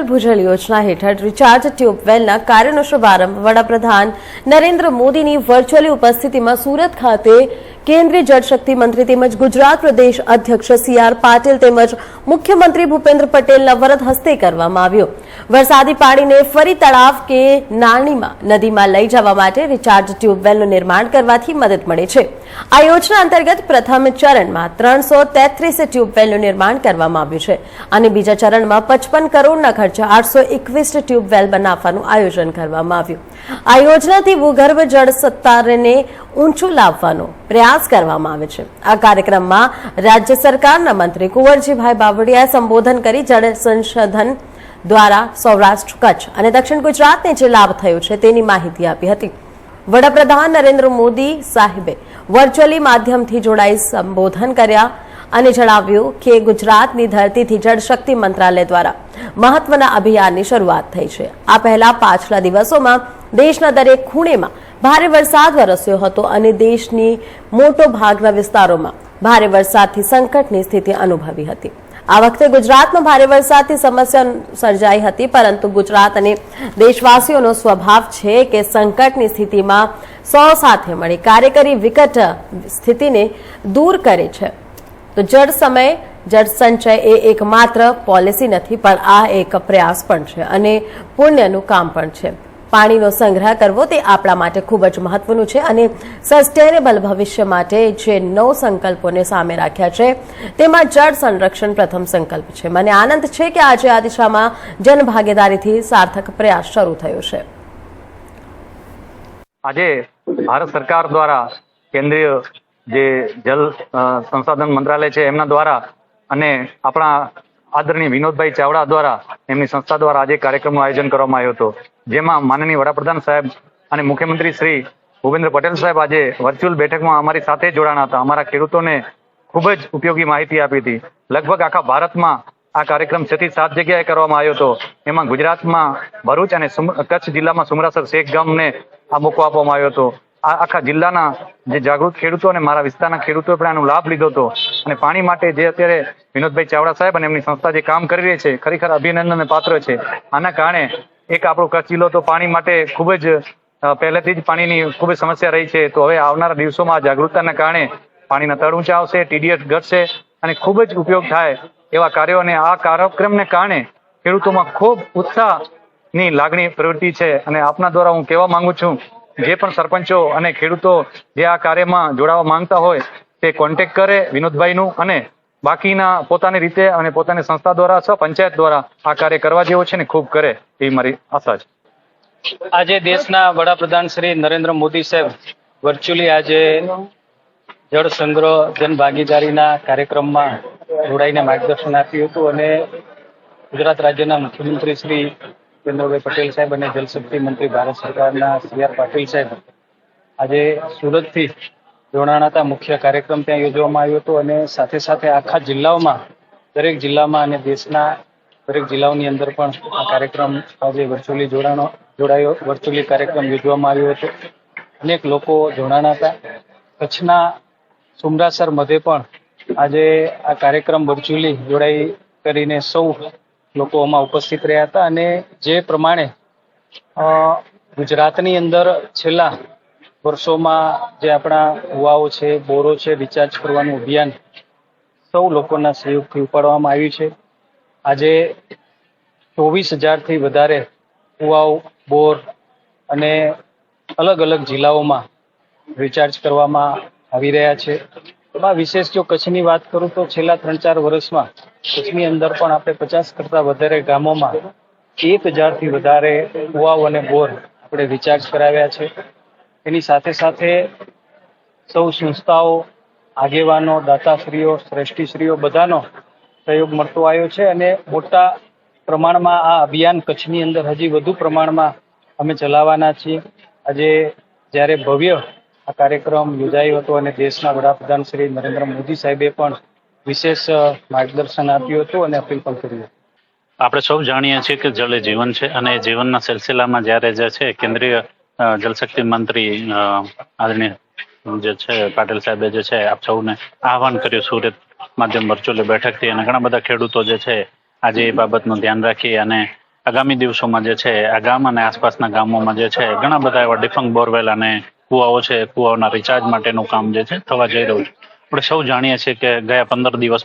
અટલ ભૂજલ યોજના હેઠળ રિચાર્જ ટ્યુબવેલના કાર્યનો શુભારંભ વડાપ્રધાન નરેન્દ્ર મોદીની વર્ચ્યુઅલી ઉપસ્થિતિમાં સુરત ખાતે કેન્દ્રીય જળશક્તિ મંત્રી તેમજ ગુજરાત પ્રદેશ અધ્યક્ષ સી આર પાટીલ તેમજ મુખ્યમંત્રી ભૂપેન્દ્ર પટેલના વરદ હસ્તે કરવામાં આવ્યો. વરસાદી પાણીને ફરી તળાવ કે નાળીમાં, નદીમાં લઈ જવા માટે રિચાર્જ ટ્યુબવેલનું નિર્માણ કરવાથી મદદ મળે છે. આ યોજના અંતર્ગત પ્રથમ ચરણમાં ત્રણસો તેત્રીસ ટ્યુબવેલનું નિર્માણ કરવામાં આવ્યું છે અને બીજા ચરણમાં પચપન કરોડના ખર્ચે આઠસો એકવીસ ટ્યુબવેલ બનાવવાનું આયોજન કરવામાં આવ્યું. આ યોજનાથી ભૂગર્ભ જળ સત્તાને ઊંચું લાવવાનો પ્રયાસ કરવામાં આવે છે. આ કાર્યક્રમમાં રાજ્ય સરકારના મંત્રી કુંવરજીભાઈ બાવળિયાએ સંબોધન કરી જળ સંશોધન દ્વારા સૌરાષ્ટ્ર કચ્છ અને દક્ષિણ ગુજરાતને જે લાભ થયો છે તેની માહિતી આપી હતી. વડાપ્રધાન નરેન્દ્ર મોદી સાહેબે વર્ચ્યુઅલી માધ્યમથી જોડાઈ સંબોધન કર્યા અને જણાવ્યું કે ગુજરાતની ધરતીથી જળશક્તિ મંત્રાલય દ્વારા મહત્વના અભિયાનની શરૂઆત થઈ છે. આ પહેલા પાછલા દિવસોમાં દેશના દરેક ખૂણેમાં ભારે વરસાદ વરસ્યો હતો અને દેશની મોટો ભાગના વિસ્તારોમાં ભારે વરસાદથી સંકટની સ્થિતિ અનુભવી હતી. આ વખતે ગુજરાતમાં ભારે વરસાદથી સમસ્યા સર્જાઈ હતી, પરંતુ ગુજરાત અને દેશવાસીઓનો સ્વભાવ છે કે સંકટની સ્થિતિમાં સૌ સાથે મળી કાર્ય કરી વિકટ સ્થિતિને દૂર કરે છે. તો જળ સમય, જળ સંચય એ એકમાત્ર પોલિસી નથી, પણ આ એક પ્રયાસ પણ છે અને પુણ્યનું કામ પણ છે. પાણીનો સંગ્રહ કરવો તે આપણા માટે ખૂબ જ મહત્વનું છે અને સસ્ટેનેબલ ભવિષ્ય માટે જે નવ સંકલ્પોને સામે રાખ્યા છે, તેમાં જળ સંરક્ષણ પ્રથમ સંકલ્પ છે. મને આનંદ છે કે આજે આ દિશામાં જનભાગીદારીથી સાર્થક પ્રયાસ શરૂ થયો છે. આજે ભારત સરકાર દ્વારા કેન્દ્રીય જે જલ સંસાધન મંત્રાલય છે એમના દ્વારા અને આપણા આદરણીય વિનોદભાઈ ચાવડા દ્વારા, એમની સંસ્થા દ્વારા આજે કાર્યક્રમનું આયોજન કરવામાં આવ્યો હતો. જેમાં માનનીય વડાપ્રધાન સાહેબ અને મુખ્યમંત્રી શ્રી ભૂપેન્દ્ર પટેલ સાહેબ આજે વર્ચ્યુઅલ બેઠકમાં અમારી સાથે જોડાણા હતા. અમારા ખેડૂતોને ખૂબ જ ઉપયોગી માહિતી આપી હતી. લગભગ આખા ભારતમાં આ કાર્યક્રમ છ થી સાત જગ્યાએ કરવામાં આવ્યો હતો. એમાં ગુજરાતમાં ભરૂચ અને કચ્છ જિલ્લામાં સુમરાસર શેખ ગામને આ મોકો આપવામાં આવ્યો હતો. આખા જિલ્લાના જે જાગૃત ખેડૂતો અને મારા વિસ્તારના ખેડૂતોએ પણ આનો લાભ લીધો હતો. અને પાણી માટે જે અત્યારે વિનોદભાઈ ચાવડા સાહેબ અને એમની સંસ્થા જે કામ કરી રહી છે, ખરેખર અભિનંદનને પાત્ર છે. આના કારણે એક આપણો કચ્છ જિલ્લો તો પાણી માટે ખૂબ જ પહેલેથી જ પાણીની ખૂબ જ સમસ્યા રહી છે. તો હવે આવનારા દિવસોમાં જાગૃતતાના કારણે પાણીના તળ ઊંચા આવશે, ટીડીએસ ઘટશે અને ખૂબ જ ઉપયોગ થાય એવા કાર્યો અને આ કાર્યક્રમને કારણે ખેડૂતોમાં ખૂબ ઉત્સાહની લાગણી પ્રવૃત્તિ છે. અને આપના દ્વારા હું કહેવા માંગુ છું જે પણ સરપંચો અને ખેડૂતો જે આ કાર્યમાં જોડાવા માંગતા હોય, તે કોન્ટેક્ટ કરે વિનોદભાઈનું અને બાકીના પોતાની રીતે અને પોતાની સંસ્થા દ્વારા અથવા પંચાયત દ્વારા આ કાર્ય કરવા જેવો છે ને ખૂબ કરે એવી મારી આશા છે. આજે દેશના વડાપ્રધાન શ્રી નરેન્દ્ર મોદી સાહેબ વર્ચ્યુઅલી આજે જળ સંગ્રહ, જન કાર્યક્રમમાં જોડાઈને માર્ગદર્શન આપ્યું હતું અને ગુજરાત રાજ્યના મુખ્યમંત્રી શ્રી ભૂપેન્દ્રભાઈ પટેલ સાહેબ અને જલશક્તિ મંત્રી ભારત સરકારના સી આર પાટીલ સાહેબ. આજે સુરતથી જોડાણા મુખ્ય કાર્યક્રમ ત્યાં યોજવામાં આવ્યો હતો અને સાથે સાથે આખા જિલ્લાઓમાં, દરેક જિલ્લામાં અને દેશના દરેક જિલ્લાઓની અંદર પણ આ કાર્યક્રમ આજે વર્ચ્યુઅલી જોડાણો, જોડાયો વર્ચ્યુઅલી કાર્યક્રમ યોજવામાં આવ્યો હતો. અનેક લોકો જોડાણા હતા. કચ્છના સુમરાસર મધ્યે પણ આજે આ કાર્યક્રમ વર્ચ્યુઅલી જોડાઈ કરીને સૌ લોકો આમાં ઉપસ્થિત રહ્યા હતા અને જે પ્રમાણે ગુજરાતની અંદર છેલ્લા વર્ષોમાં જે આપણા કુવાઓ છે, બોરો છે, રિચાર્જ કરવાનું અભિયાન સૌ લોકોના સહયોગથી ઉપાડવામાં આવ્યું છે. આજે ચોવીસ હજારથી વધારે કુવાઓ બોર અને અલગ અલગ જિલ્લાઓમાં રિચાર્જ કરવામાં આવી રહ્યા છે. એમાં વિશેષ જો કચ્છની વાત કરું તો છેલ્લા ત્રણ ચાર વર્ષમાં કચ્છની અંદર પણ આપણે પચાસ કરતા વધારે ગામોમાં એક હજારથી વધારે કુવાઓ અને બોર આપણે રિચાર્જ કરાવ્યા છે. એની સાથે સાથે સૌ સંસ્થાઓ, આગેવાનો, દાતાશ્રીઓ, શ્રેષ્ઠીશ્રીઓ બધાનો સહયોગ મળતો આવ્યો છે અને મોટા પ્રમાણમાં આ અભિયાન કચ્છની અંદર હજી વધુ પ્રમાણમાં અમે ચલાવવાના છીએ. આજે જ્યારે ભવ્ય આ કાર્યક્રમ યોજાયો હતો અને દેશના વડાપ્રધાન શ્રી નરેન્દ્ર મોદી સાહેબે પણ વિશેષ માર્ગદર્શન આપ્યું હતું અને અપીલ પણ કરી હતી. આપણે સૌ જાણીએ છીએ કે જળ જીવન છે અને જીવનના સિલસિલામાં જ્યારે જે છે કેન્દ્રીય જલશક્તિ મંત્રી આદરણીય જે છે પાટીલ સાહેબે જે છે આપ સૌને આહવાન કર્યું સુરત માધ્યમ વર્ચ્યુઅલ બેઠકથી અને ઘણા બધા ખેડૂતો જે છે આજે એ બાબતનું ધ્યાન રાખી અને આગામી દિવસોમાં જે છે આ ગામ અને આસપાસના ગામોમાં જે છે ઘણા બધા એવા ડિફંગ બોરવેલ અને કુવાઓ છે, કુવાઓના રિચાર્જ માટેનું કામ જે છે, થવા જઈ રહ્યું છે. આપણે સૌ જાણીએ છીએ કે ગયા પંદર દિવસ